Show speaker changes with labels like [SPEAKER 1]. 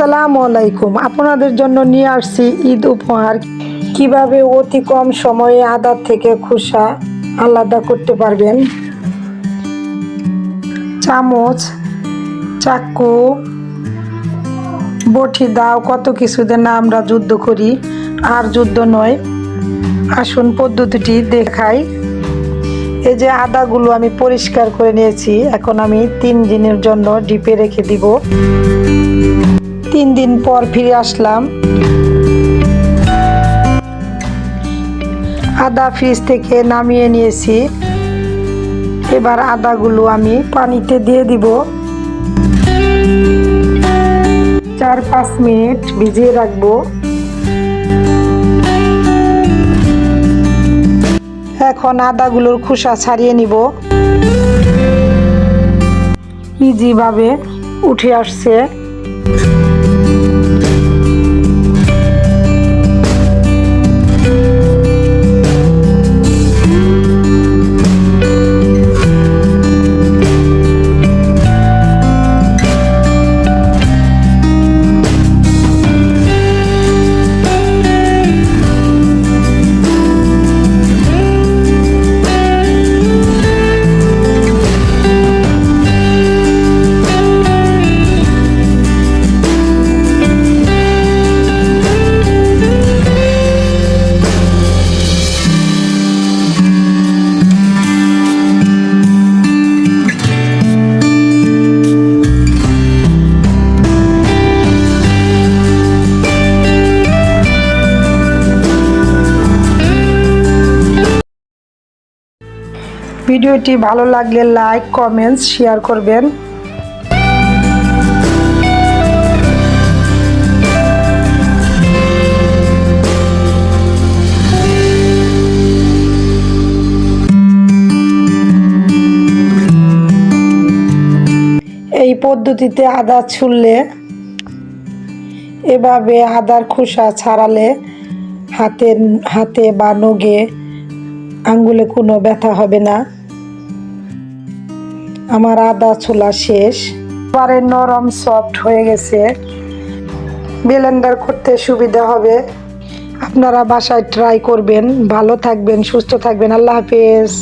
[SPEAKER 1] আসসালামু আলাইকুম। আপনাদের জন্য নিয়ে আসছি ঈদ উপহার। কীভাবে অতি কম সময়ে আদার থেকে খোসা আলাদা করতে পারবেন? চামচ, চাকু, বটি দাও, কত কিছুদের না আমরা যুদ্ধ করি। আর যুদ্ধ নয়, আসুন পদ্ধতিটি দেখাই। এই যে আদাগুলো আমি পরিষ্কার করে নিয়েছি, এখন আমি তিন দিনের জন্য ডিপে রেখে দিব। তিন দিন পর ফিরে আসলাম। আদা ফ্রিজ থেকে নামিয়ে নিয়েছি। এবার আদাগুলো আমি পানিতে দিয়ে দিব। চার পাঁচ মিনিট ভিজিয়ে রাখব। এখন আদাগুলোর খোসা ছাড়িয়ে নিব। ইজিভাবে উঠে আসছে। ভিডিওটি ভালো লাগলে লাইক, কমেন্টস, শেয়ার করবেন। এই পদ্ধতিতে আদা ছুললে, এভাবে আদার খোসা ছাড়ালে হাতে হাতে বা নগে আঙ্গুলে কোনো ব্যথা হবে না। আমার আদা ছোলা শেষ। এবারে নরম সফট হয়ে গেছে। ব্লেন্ডার করতে সুবিধা হবে। আপনারা বাসায় ট্রাই করবেন। ভালো থাকবেন, সুস্থ থাকবেন। আল্লাহ হাফেজ।